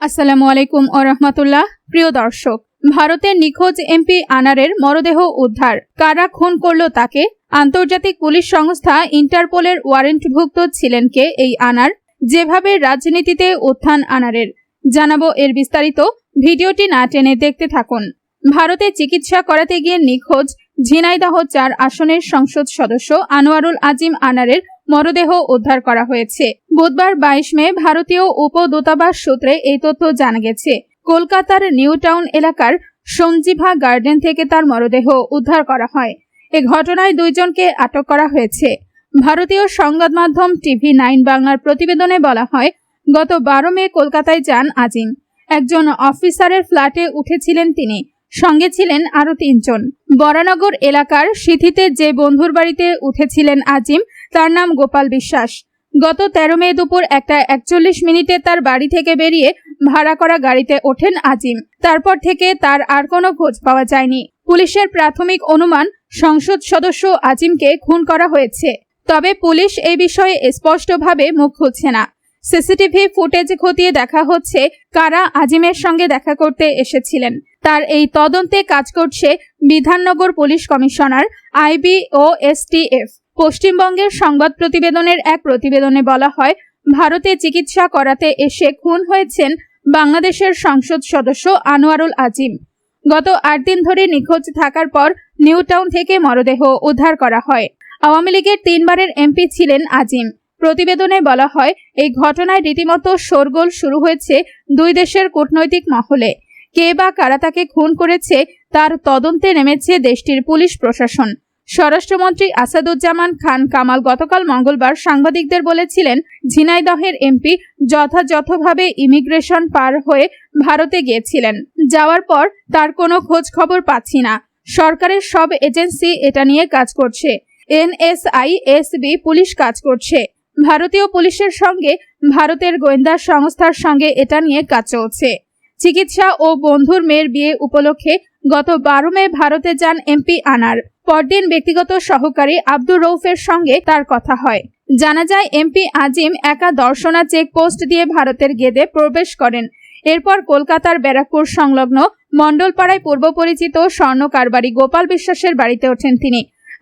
আসসালামু আলাইকুম ও রহমতুল্লাহ। প্রিয় দর্শক, ভারতের নিখোঁজ এমপি আনারের মরদেহ উদ্ধার। কারা খুন করল তাকে? আন্তর্জাতিক পুলিশ সংস্থা ইন্টারপোলের ওয়ারেন্টভুক্ত ছিলেন কে এই আনার? যেভাবে রাজনীতিতে উত্থান আনারের। জানাব এর বিস্তারিত। ভিডিওটি না টেনে দেখতে থাকুন। ভারতে চিকিৎসা করাতে গিয়ে নিখোঁজ ঝিনাইদহ চার আসনের সংসদ সদস্য আনোয়ারুল আজিম আনারের মরদেহ উদ্ধার করা হয়েছে। বুধবার বাইশ মে ভারতীয় উপদূতাবাস সূত্রে এই তথ্য জানা গেছে। কলকাতার নিউ টাউন এলাকার সঞ্জীভা গার্ডেন থেকে তার মরদেহ উদ্ধার করা হয়। এ ঘটনায় দুইজনকে আটক করা হয়েছে। ভারতীয় সংবাদ মাধ্যম টিভি নাইন বাংলার প্রতিবেদনে বলা হয়, গত বারো মে কলকাতায় যান আজিম। একজন অফিসারের ফ্ল্যাটে উঠেছিলেন তিনি। সঙ্গে ছিলেন আরও তিনজন। বরানগর এলাকার সিথিতে যে বন্ধুর বাড়িতে উঠেছিলেন আজিম তার নাম গোপাল বিশ্বাস। গত তেরো মে দুপুর একটা একচল্লিশ মিনিটে তার বাড়ি থেকে বেরিয়ে ভাড়া করা গাড়িতে ওঠেন আজিম। তারপর থেকে তার আর কোনো খোঁজ পাওয়া যায়নি। পুলিশের প্রাথমিক অনুমান, সংসদ সদস্য আজিমকে খুন করা হয়েছে। তবে পুলিশ এই বিষয়ে স্পষ্টভাবে মুখ খুলছে না। সিসিটিভি ফুটেজ খতিয়ে দেখা হচ্ছে কারা আজিমের সঙ্গে দেখা করতে এসেছিলেন। তার এই তদন্তে কাজ করছে বিধাননগর পুলিশ কমিশনার, আইবি ও এসটিএফ। পশ্চিমবঙ্গের সংবাদ প্রতিবেদনের এক প্রতিবেদনে বলা হয়, ভারতে চিকিৎসা করাতে এসে খুন হয়েছেন বাংলাদেশের সংসদ সদস্য আনোয়ারুল আজিম। গত আট দিন ধরে নিখোঁজ থাকার পর নিউ টাউন থেকে মরদেহ উদ্ধার করা হয়। আওয়ামী লীগের তিনবারের এমপি ছিলেন আজিম। প্রতিবেদনে বলা হয়, এই ঘটনায় রীতিমতো শোরগোল শুরু হয়েছে দুই দেশের কূটনৈতিক মহলে। কে বা কারা তাকে খুন করেছে তার তদন্তে নেমেছে দেশটির পুলিশ প্রশাসন। স্বরাষ্ট্রমন্ত্রী আসাদুজ্জামান খান কামাল গতকাল মঙ্গলবার সাংবাদিকদের বলেছিলেন, ঝিনাইদহের এমপি যথাযথভাবে ইমিগ্রেশন পার হয়ে ভারতে গিয়েছিলেন। যাওয়ার পর তার কোনো খোঁজ খবর পাচ্ছি না। সরকারের সব এজেন্সি এটা নিয়ে কাজ করছে। এনএসআই, এসবি, পুলিশ কাজ করছে। ভারতীয় পুলিশের সঙ্গে ভারতের গোয়েন্দা সংস্থার সঙ্গে এটা নিয়ে কাজ চলছে। চিকিৎসা ও বন্ধুর মেয়ের বিয়ে উপলক্ষে গত বারো মে ভারতে যান এমপি আনার। পরদিন ব্যক্তিগত সহকারী আব্দুর রৌফের সঙ্গে তার কথা হয়। জানা যায় এমপি আজিম একা দর্শনা চেকপোস্ট দিয়ে ভারতের গেদে প্রবেশ করেন। এরপর কলকাতার ব্যারাকপুর সংলগ্ন মণ্ডলপাড়ায় পূর্ব পরিচিত স্বর্ণ কারবারি গোপাল বিশ্বাসের বাড়িতে ওঠেন তিনি।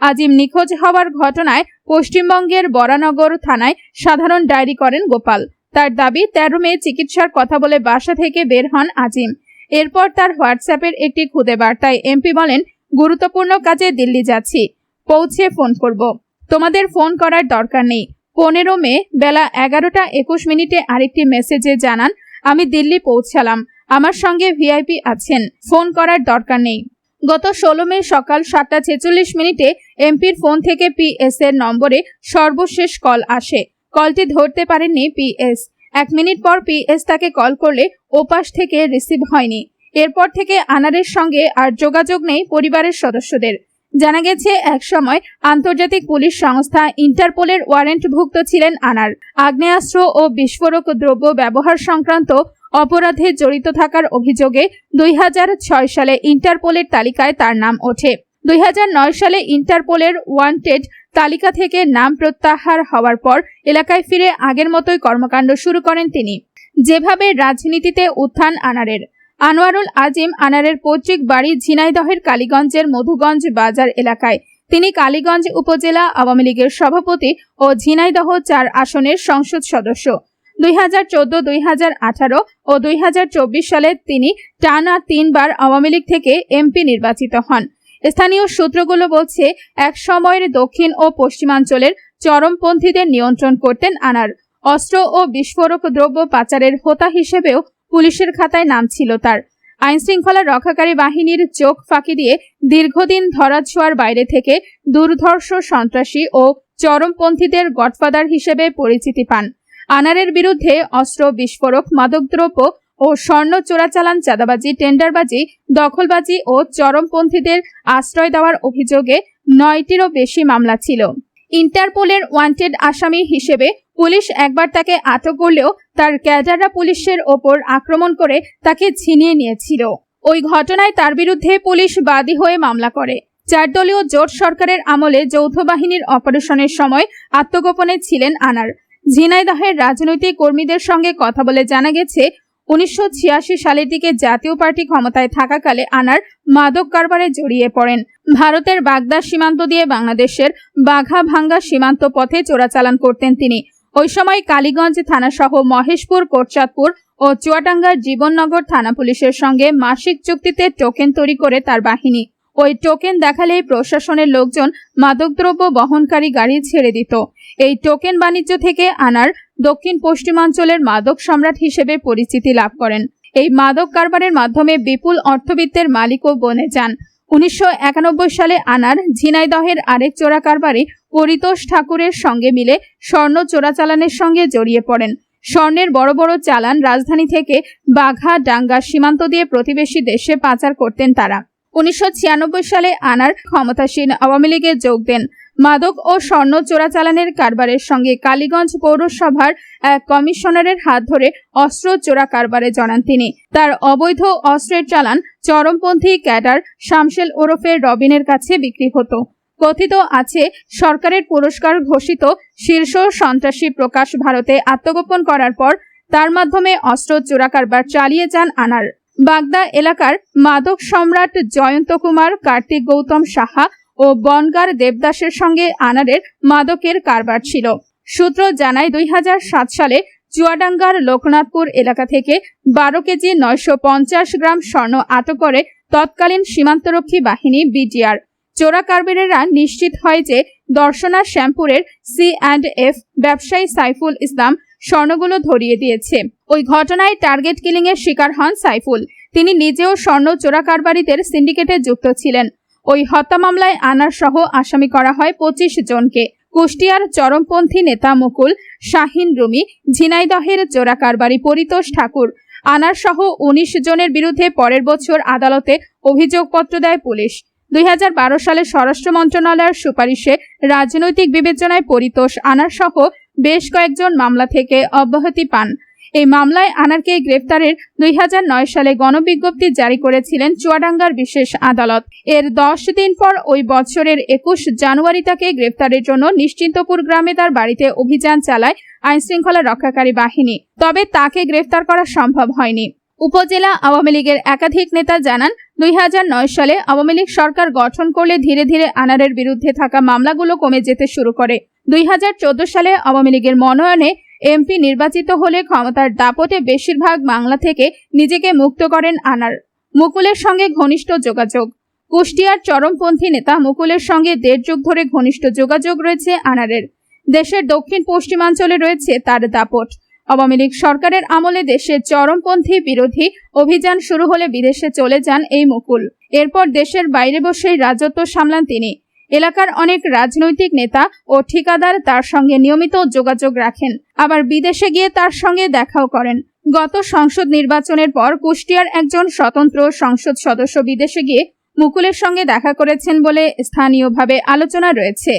আজিম নিখোঁজ হওয়ার ঘটনায় পশ্চিমবঙ্গের বরানগর থানায় সাধারণ ডায়েরি করেন গোপাল। তার দাবি, তেরো মে চিকিৎসার কথা বলে বাসা থেকে বের হন আজিম। এরপর তার হোয়াটসঅ্যাপের একটি খুদে বার্তায় এমপি বলেন গুরুত্বপূর্ণ কাজে দিল্লি যাচ্ছি। পৌঁছে ফোন করব। তোমাদের ফোন করার দরকার নেই। পনেরো মে, বেলা এগারোটা একুশ মিনিটে আরেকটি মেসেজে জানান, আমি দিল্লি পৌঁছালাম। আমার সঙ্গে ভিআইপি আছেন। ফোন করার দরকার নেই। গত ষোলো মে সকাল সাতটা ছেচল্লিশ মিনিটে এমপির ফোন থেকে পিএস এর নম্বরে সর্বশেষ কল আসে। কলটি ধরতে পারেননি পিএস এক মিনিট পর পিএস তাকে কল করলে ওপাশ থেকে রিসিভ হয়নি। এরপর থেকে আনারের সঙ্গে আর যোগাযোগ নেই পরিবারের সদস্যদের। জানা গেছে, একসময় আন্তর্জাতিক পুলিশ সংস্থা ইন্টারপোলের ওয়ারেন্টভুক্ত ছিলেন আনার। আগ্নেয়াস্ত্র ও বিস্ফোরক দ্রব্য ব্যবহার সংক্রান্ত অপরাধে জড়িত থাকার অভিযোগে দুই হাজার ছয় সালে ইন্টারপোলের তালিকায় তার নাম ওঠে। দুই হাজার নয় সালে ইন্টারপোলের ওয়ান্টেড তালিকা থেকে নাম প্রত্যাহার হওয়ার পর এলাকায় ফিরে আগের মতোই কর্মকাণ্ড শুরু করেন তিনি। যেভাবে রাজনীতিতে উত্থান আনারের। আনোয়ারুল আজিম আনারের পৈতৃক বাড়ি ঝিনাইদহের কালীগঞ্জের মধুগঞ্জ বাজার এলাকায়। তিনি কালীগঞ্জ উপজেলা আওয়ামী লীগের সভাপতি ও ঝিনাইদহ চার আসনের সংসদ সদস্য। দুই হাজার চোদ্দ, দুই হাজার আঠারো ও দুই হাজার চব্বিশ সালে তিনি টানা তিনবার আওয়ামী লীগ থেকে এমপি নির্বাচিত হন। স্থানীয় সূত্রগুলো বলছে, এক সময়ের দক্ষিণ ও পশ্চিমাঞ্চলের চরমপন্থীদের নিয়ন্ত্রণ করতেন আনার। অস্ত্র ও বিস্ফোরক দ্রব্য পাচারের হোতা হিসেবেও পুলিশের খাতায় নাম ছিল তার। আইন শৃঙ্খলা রক্ষাকারী বাহিনীর চোখ ফাঁকি দিয়ে দীর্ঘদিন ধরাছোঁয়ার বাইরে থেকে দুর্ধর্ষ সন্ত্রাসী ও চরমপন্থীদের গডফাদার হিসেবে পরিচিতি পান। আনারের বিরুদ্ধে অস্ত্র, বিস্ফোরক, মাদকদ্রব্য ও স্বর্ণ চোরাচালান চাঁদাবাজি, টেন্ডারবাজি, দখলবাজি ও চরমপন্থীদের আশ্রয় দেওয়ার অভিযোগে নয়টিরও বেশি মামলা ছিল। ইন্টারপোলের ওয়ান্টেড আসামি হিসেবে পুলিশ একবার তাকে আটক করলেও তার ক্যাডাররা পুলিশের ওপর আক্রমণ করে তাকে ছিনিয়ে নিয়েছিল। ওই ঘটনায় তার বিরুদ্ধে পুলিশ বাদী হয়ে মামলা করে। চার দলীয় জোট সরকারের আমলে যৌথ বাহিনীর অপারেশনের সময় আত্মগোপনে ছিলেন আনার। ঝিনাইদহের রাজনৈতিক কর্মীদের সঙ্গে কথা বলে জানা গেছে, উনিশশো ছিয়াশি সালের দিকে জাতীয় পার্টি ক্ষমতায় থাকাকালে আনার মাদক কারবারে জড়িয়ে পড়েন। ভারতের বাগদা সীমান্ত দিয়ে বাংলাদেশের বাঘা ভাঙ্গা সীমান্ত পথে চোরাচালান করতেন তিনি। ওই সময় কালীগঞ্জ থানাসহ মহেশপুর, কোটচাঁদপুর ও চুয়াডাঙ্গার জীবননগর থানা পুলিশের সঙ্গে মাসিক চুক্তিতে টোকেন তৈরি করে তার বাহিনী। ওই টোকেন দেখালেই প্রশাসনের লোকজন মাদকদ্রব্য বহনকারী গাড়ি ছেড়ে দিত। এই টোকেন বাণিজ্য থেকে আনার দক্ষিণ পশ্চিমাঞ্চলের মাদক সম্রাট হিসেবে পরিচিতি লাভ করেন। এই মাদক কারবারের মাধ্যমে বিপুল অর্থবিত্তের মালিকও বনে যান। উনিশশো একানব্বই সালে আনার ঝিনাইদহের আরেক চোরা কারবারি পরিতোষ ঠাকুরের সঙ্গে মিলে স্বর্ণ চোরাচালানের সঙ্গে জড়িয়ে পড়েন। স্বর্ণের বড় বড় চালান রাজধানী থেকে বাঘা, ডাঙ্গা সীমান্ত দিয়ে প্রতিবেশী দেশে পাচার করতেন তারা। উনিশশো ছিয়ানব্বই সালে আনার ক্ষমতাসীন আওয়ামী লীগে যোগ দেন। মাদক ও স্বর্ণ চোরাচালানের কারবারের সঙ্গে কালীগঞ্জ পৌরসভার এক কমিশনারের হাত ধরে অস্ত্র চোরা কারবারে জড়ান তিনি। তার অবৈধ অস্ত্রের চালান চরমপন্থী ক্যাডার শামসেল ওরফে রবিনের কাছে বিক্রি হতো। কথিত আছে, সরকারের পুরস্কার ঘোষিত শীর্ষ সন্ত্রাসী প্রকাশ ভারতে আত্মগোপন করার পর তার মাধ্যমে অস্ত্র চোরা কারবার চালিয়ে যান আনার। বাগদা এলাকার মাদক সম্রাট জয়ন্ত কুমার, কার্তিক গৌতম সাহা ও বনগার দেবদাসের সঙ্গে আনারের মাদকের কারবার ছিল। সূত্র জানায়, দুই হাজার সাত সালে চুয়াডাঙ্গার লোকনাথপুর এলাকা থেকে বারো কেজি নয়শো পঞ্চাশ গ্রাম স্বর্ণ আটক করে তৎকালীন সীমান্তরক্ষী বাহিনী বিজিআর চোরা কারবারেরা নিশ্চিত হয় যে দর্শনা শ্যামপুরের সি অ্যান্ড এফ ব্যবসায়ী সাইফুল ইসলাম স্বর্ণগুলো ধরিয়ে দিয়েছে। ওই ঘটনায় টার্গেট কিলিং এর শিকার হন সাইফুল। তিনি নিজেও স্বর্ণ চোরা কারবারিদের সিন্ডিকেটে যুক্ত ছিলেন। ওই হত্যা মামলায় আনার সহ আসামি করা হয় পঁচিশ জনকে। কুষ্টিয়ার চরমপন্থী নেতা মুকুল, শাহিন রুমি, ঝিনাইদহের চোরা কারবারি পরিতোষ ঠাকুর। আনার সহ উনিশ জনের বিরুদ্ধে পরের বছর আদালতে অভিযোগপত্র দেয় পুলিশ। দুই সালে স্বরাষ্ট্র মন্ত্রণালয়ের সুপারিশে রাজনৈতিক বিবেচনায় পরিতোষ আনার সহ বেশ কয়েকজন মামলা থেকে অব্যাহতি পান। এই মামলায় আনারকে গ্রেফতারের দুই সালে গণবিজ্ঞপ্তি জারি করেছিলেন চুয়াডাঙ্গার বিশেষ আদালত। এর দশ দিন পর ওই বছরের একুশ জানুয়ারি তাকে গ্রেফতারের জন্য নিশ্চিন্তপুর গ্রামে তার বাড়িতে অভিযান চালায় আইনশৃঙ্খলা রক্ষাকারী বাহিনী। তবে তাকে গ্রেফতার করা সম্ভব হয়নি। উপজেলা আওয়ামী লীগের একাধিক নেতা জানান, দুই হাজার নয় সালে আওয়ামী লীগ সরকার গঠন করলে ধীরে ধীরে আনারের বিরুদ্ধে থাকা মামলাগুলো কমে যেতে শুরু করে। দুই হাজার চোদ্দ সালে আওয়ামী লীগের মনোনয়নে এমপি নির্বাচিত হলে ক্ষমতার দাপটে বেশিরভাগ বাংলা থেকে নিজেকে মুক্ত করেন আনার। মুকুলের সঙ্গে ঘনিষ্ঠ যোগাযোগ। কুষ্টিয়ার চরমপন্থী নেতা মুকুলের সঙ্গে দেড় যুগ ধরে ঘনিষ্ঠ যোগাযোগ রয়েছে আনারের। দেশের দক্ষিণ পশ্চিমাঞ্চলে রয়েছে তার দাপট। আওয়ামী লীগ সরকারের আমলে দেশে চরমপন্থী বিরোধী অভিযান শুরু হলে বিদেশে চলে যান এই মুকুল। এরপর দেশের বাইরে বসেই রাজত্ব সামলান তিনি। এলাকার অনেক রাজনৈতিক নেতা ও ঠিকাদার তার সঙ্গে নিয়মিত যোগাযোগ রাখেন। আবার বিদেশে গিয়ে তার সঙ্গে দেখাও করেন। গত সংসদ নির্বাচনের পর কুষ্টিয়ার একজন স্বতন্ত্র সংসদ সদস্য বিদেশে গিয়ে মুকুলের সঙ্গে দেখা করেছেন বলে স্থানীয়ভাবে আলোচনা রয়েছে।